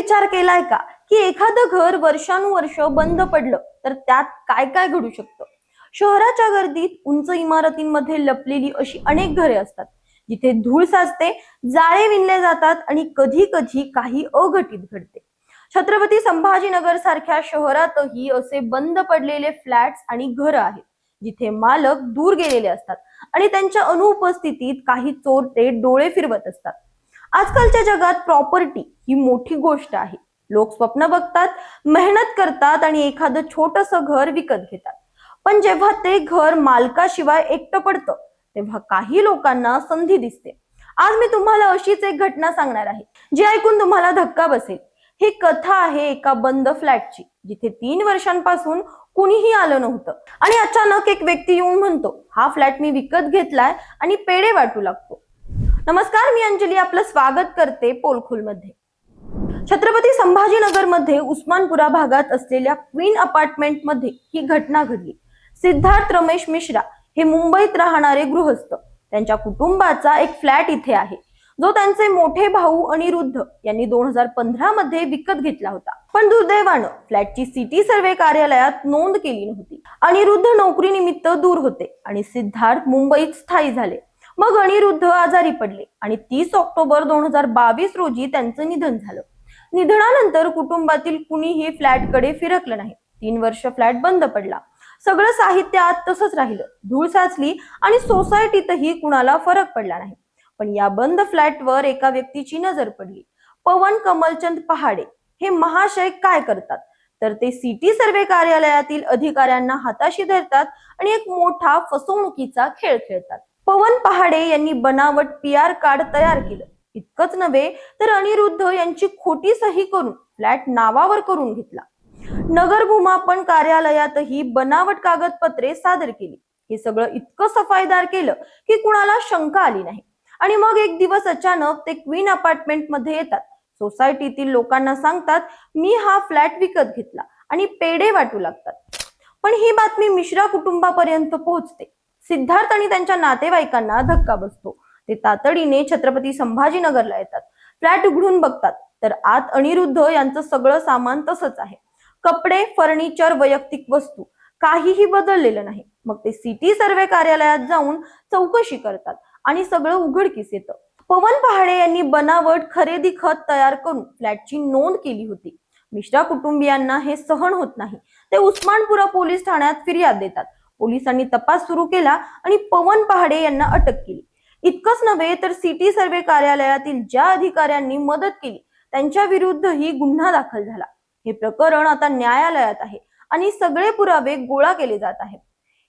विचार केलाय का? की एखादं घर वर्षानुवर्ष बंद पडलं तर त्यात काय काय घडू शकतं? शहराच्या गर्दीत उंच इमारतींमध्ये लपलेली अशी अनेक घरे असतात जिथे धूळ साचते जाळे विणले जातात आणि कधी कधी काही अघटित घडते. छत्रपती संभाजीनगर सारख्या शहरातही असे बंद पडलेले फ्लॅट्स आणि घर आहेत जिथे मालक दूर गेलेले असतात आणि त्यांच्या अनुपस्थितीत काही चोरटे डोळे फिरवत असतात. आजकालच्या जगात प्रॉपर्टी ही मोठी गोष्ट आहे. लोक स्वप्न बघतात मेहनत करतात आणि एखादं छोटस घर विकत घेतात. पण जेव्हा ते घर मालकाशिवाय एकटं पडतं तेव्हा काही लोकांना संधी दिसते. आज मी तुम्हाला अशीच एक घटना सांगणार आहे जी ऐकून तुम्हाला धक्का बसेल. ही कथा आहे एका बंद फ्लॅटची जिथे तीन वर्षांपासून कुणीही आलं नव्हतं. आणि अचानक एक व्यक्ती येऊन म्हणतो हा फ्लॅट मी विकत घेतलाय आणि पेढे वाटू लागतो. नमस्कार मी अंजली आपलं स्वागत करते पोलखोलमध्ये छत्रपती संभाजीनगरमध्ये उस्मानपुरा भागात असलेल्या क्वीन अपार्टमेंटमध्ये ही घटना घडली. सिद्धार्थ रमेश मिश्रा हे मुंबईत राहणारे गृहस्थ. त्यांच्या कुटुंबाचा एक फ्लॅट इथे आहे. जो त्यांचे मोठे भाऊ अनिरुद्ध यांनी दोन हजार पंधरा मध्ये विकत घेतला होता. पण दुर्दैवानं फ्लॅटची सिटी सर्वे कार्यालयात नोंद केली नव्हती. अनिरुद्ध नोकरीनिमित्त दूर होते आणि सिद्धार्थ मुंबईत स्थायी झाले. मग अनिरुद्ध आजारी पडले आणि तीस ऑक्टोबर दोन हजार बावीस रोजी त्यांचं निधन झालं. निधनानंतर कुटुंबातील कुणीही फ्लॅटकडे फिरकलं नाही. तीन वर्ष फ्लॅट बंद पडला. सगळं साहित्य आत तसंच राहिलं. धूळ साचली आणि सोसायटीतही कुणाला फरक पडला नाही. पण या बंद फ्लॅटवर एका व्यक्तीची नजर पडली. पवन कमलचंद पहाडे हे महाशय काय करतात? तर ते सिटी सर्वे कार्यालयातील अधिकाऱ्यांना हाताशी धरतात आणि एक मोठा फसवणुकीचा खेळ खेळतात. पवन पहाडे यांनी बनावट पी आर कार्ड तयार केलं. इतकंच नव्हे तर अनिरुद्ध यांची खोटी सही करून फ्लॅट नावावर करून घेतला. नगर भूमापन कार्यालयातही बनावट कागदपत्रे सादर केली. हे सगळं इतकं सफाईदार केलं की कुणाला शंका आली नाही. आणि मग एक दिवस अचानक ते क्वीन अपार्टमेंटमध्ये येतात. सोसायटीतील लोकांना सांगतात मी हा फ्लॅट विकत घेतला आणि पेढे वाटू लागतात. पण ही बातमी मिश्रा कुटुंबापर्यंत पोहोचते. सिद्धार्थ आणि त्यांच्या नातेवाईकांना धक्का बसतो. ते तातडीने छत्रपती संभाजीनगरला येतात. फ्लॅट उघडून बघतात. तर आत अनिरुद्ध यांचं सगळं सामान तसंच आहे. कपडे फर्निचर वैयक्तिक वस्तू काहीही बदललेलं नाही. मग ते सिटी सर्वे कार्यालयात जाऊन चौकशी करतात आणि सगळं उघडकीस येतं. पवन पहाडे यांनी बनावट खरेदी खत तयार करून फ्लॅटची नोंद केली होती. मिश्रा कुटुंबियांना हे सहन होत नाही. ते उस्मानपुरा पोलीस ठाण्यात फिर्याद देतात. पोलिसांनी तपास सुरू केला आणि पवन पहाडे यांना अटक केली. इतकंच नव्हे तर सिटी सर्वे कार्यालयातील ज्या अधिकाऱ्यांनी मदत केली त्यांच्या विरुद्धही गुन्हा दाखल झाला. हे प्रकरण आता न्यायालयात आहे आणि सगळे पुरावे गोळा केले जात आहेत.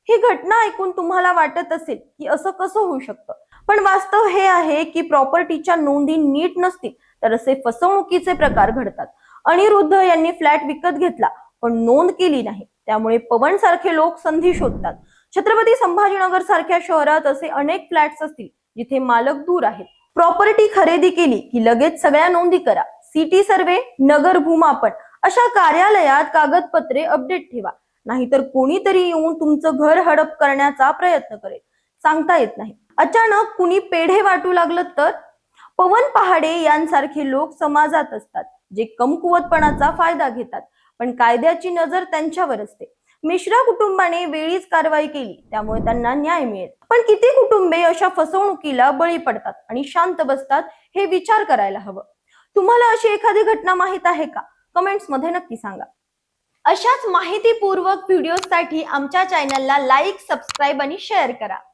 ही घटना ऐकून तुम्हाला वाटत असेल की असं कसं होऊ शकतं? पण वास्तव हे आहे की प्रॉपर्टीच्या नोंदी नीट नसतील तर असे फसवणुकीचे प्रकार घडतात. अनिरुद्ध यांनी फ्लॅट विकत घेतला पण नोंद केली नाही. त्यामुळे पवन सारखे लोक संधी शोधतात. छत्रपती संभाजीनगर सारख्या शहरात असे अनेक फ्लॅट्स असतील जिथे मालक दूर आहेत. प्रॉपर्टी खरेदी केली की लगेच सगळ्या नोंदी करा. सिटी सर्वे नगर भूमापन अशा कार्यालयात कागदपत्रे अपडेट ठेवा. नाहीतर कोणीतरी येऊन तुमचं घर हडप करण्याचा प्रयत्न करेल. सांगता येत नाही. अचानक कुणी पेढे वाटू लागलं तर? पवन पहाडे यांसारखे लोक समाजात असतात जे कमकुवतपणाचा फायदा घेतात. पण कायद्याची नजर त्यांच्यावर असते. मिश्रा कुटुंबाने वेळीच कारवाई केली त्यामुळे त्यांना न्याय मिळेल. पण किती कुटुंबे अशा फसवणुकीला बळी पडतात आणि शांत बसतात हे विचार करायला हवं. तुम्हाला अशी एखादी घटना माहीत आहे का? कमेंट्समध्ये नक्की सांगा. अशाच माहितीपूर्वक व्हिडिओसाठी आमच्या चॅनलला लाईक सबस्क्राईब आणि शेअर करा.